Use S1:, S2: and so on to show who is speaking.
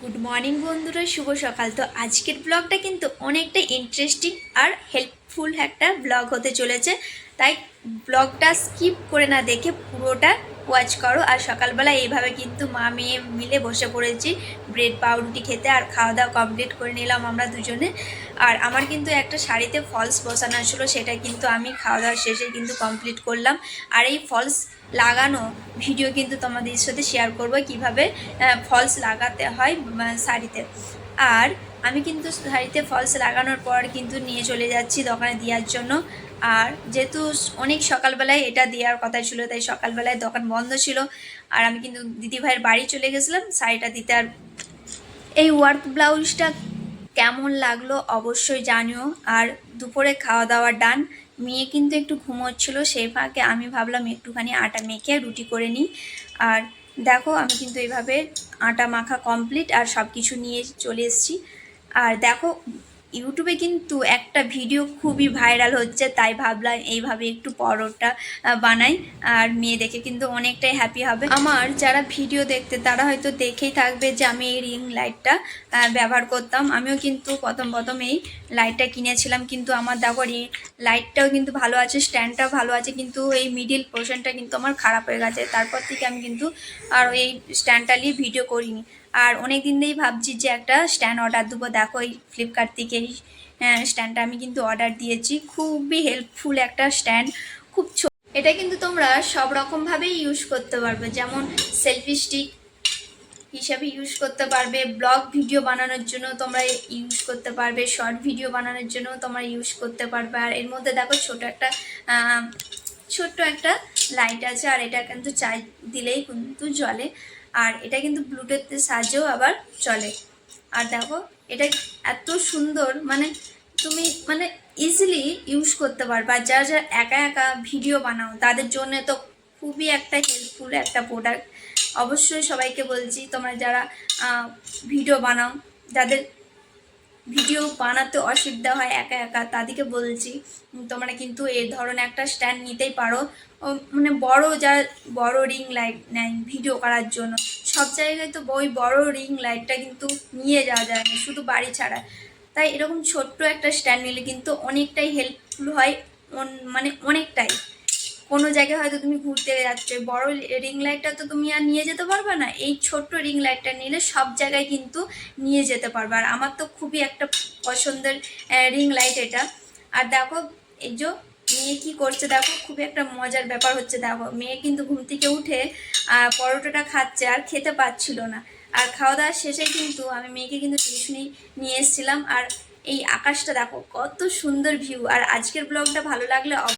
S1: Good morning বন্ধুরা। শুভ সকাল। তো আজকের ব্লগটা কিন্তু অনেকটা ইন্টারেস্টিং আর হেল্পফুল একটা ব্লগ হতে চলেছে। তাই ব্লগটা স্কিপ করে না দেখে পুরোটা ওয়াচ করো। আর সকালবেলা এইভাবে কিন্তু মা মেয়ে মিলে বসে পড়েছি। ব্রেড পাউরুটি খেতে আর খাওয়া দাওয়া কমপ্লিট করে নিলাম আমরা দুজনে। আর আমার কিন্তু একটা শাড়িতে ফলস বসানো ছিল, সেটা কিন্তু আমি খাওয়া দাওয়া শেষে কিন্তু কমপ্লিট করলাম। আর এই ফলস লাগানো ভিডিও কিন্তু তোমাদের সাথে শেয়ার করব কীভাবে ফলস লাগাতে হয় শাড়িতে। আর আমি কিন্তু শাড়িতে ফলস লাগানোর পর কিন্তু নিয়ে চলে যাচ্ছি দোকানে দেওয়ার জন্য। আর যেহেতু অনেক সকালবেলায় এটা দেওয়ার কথা ছিল, তাই সকালবেলায় দোকান বন্ধ ছিল। আর আমি কিন্তু দিদিভাইয়ের বাড়ি চলে গেছিলাম, শাড়িটা দিতে। আর এই ওয়ার্ক ব্লাউজটা কেমন লাগল অবশ্যই জানিও। আর দুপুরে খাওয়া দাওয়া ডান। মেয়ে কিন্তু একটু ঘুমোচ্ছিল, সেই ফাঁকে আমি ভাবলাম একটুখানি আটা মেখে রুটি করে নিই। আর দেখো, আমি কিন্তু এইভাবে আটা মাখা কমপ্লিট আর সব কিছু নিয়ে চলে এসেছি। আর দেখো ইউটিউবে কিন্তু একটা ভিডিও খুবই ভাইরাল হচ্ছে, তাই ভাবলাম এইভাবে একটু পরোটা বানাই। আর মেয়ে দেখে কিন্তু অনেকটাই হ্যাপি হবে। আমার যারা ভিডিও দেখতে, তারা হয়তো দেখেই থাকবে যে আমি এই রিং লাইটটা ব্যবহার করতাম। আমিও কিন্তু প্রথম প্রথম এই লাইটটা কিনেছিলাম, কিন্তু আমার দেখো এই লাইটটাও কিন্তু ভালো আছে স্ট্যান্ডটাও ভালো আছে, কিন্তু এই মিডিল পোর্শনটা কিন্তু আমার খারাপ হয়ে গেছে। তারপর থেকে আমি কিন্তু আর এই স্ট্যান্ডটা নিয়ে ভিডিও করিনি। আর অনেক দিন ধরেই ভাবছি যে একটা স্ট্যান্ড অর্ডার দেবো। দেখো এই ফ্লিপকার্ট থেকে এই স্ট্যান্ডটা আমি কিন্তু অর্ডার দিয়েছি। খুবই হেল্পফুল একটা স্ট্যান্ড। খুব এটা কিন্তু তোমরা সব রকমভাবেই ইউজ করতে পারবে। যেমন সেলফি স্টিক হিসাবে ইউজ করতে পারবে। ব্লগ ভিডিও বানানোর জন্য তোমরা ইউজ করতে পারবে। শর্ট ভিডিও বানানোর জন্য তোমরা ইউজ করতে পারবে। আর এর মধ্যে দেখো ছোট একটা ছোট্ট একটা লাইট আছে আর এটা কিন্তু চাই দিলেই কিন্তু জ্বলে। আর এটা কিন্তু ব্লুটুথের সাহায্যেও আবার চলে। আর দেখো, এটা এত সুন্দর মানে তুমি মানে ইজিলি ইউজ করতে পারবে। যারা যারা একা একা ভিডিও বানাও, তাদের জন্য তো খুবই একটা হেল্পফুল একটা প্রোডাক্ট অবশ্যই সবাইকে বলছি, তোমরা যারা ভিডিও বানাও, যাদের ভিডিও বানাতে অসুবিধা হয়, একা একা। তাদেরকে বলছি, তোমরা কিন্তু এই ধরনের একটা স্ট্যান্ড নিতেই পারো। মানে বড় যা, বড় রিং লাইট নেয় ভিডিও করার জন্য। সব জায়গায় তো ওই বড় রিং লাইটটা কিন্তু নিয়ে যাওয়া যায় না, শুধু বাড়ি ছাড়া। তাই এরকম ছোট্ট একটা স্ট্যান্ড নিলে কিন্তু অনেকটাই হেল্পফুল হয় মানে অনেকটাই। কোনো জায়গায় হয়তো তুমি ঘুরতে যাচ্ছ, বড় রিং লাইটটা তো তুমি আর নিয়ে যেতে পারবে না। এই ছোট্ট রিং লাইটটা নিলে সব জায়গায় কিন্তু নিয়ে যেতে পারবে। আর আমার তো খুবই একটা পছন্দের রিং লাইট এটা। আর দেখো, এই যে মেয়ে কি করছে, দেখো, খুবই একটা মজার ব্যাপার হচ্ছে। দেখো, মেয়ে কিন্তু ঘুম থেকে উঠে পরোটাটা খাচ্ছে আর খেতে পাচ্ছিল না। আর খাওয়া দাওয়ার শেষে কিন্তু আমি মেয়েকে কিন্তু টিউশনি নিয়ে এসেছিলাম। আর এই আকাশটা দেখো, কত সুন্দর ভিউ আর আজকের ব্লগটা ভালো লাগলে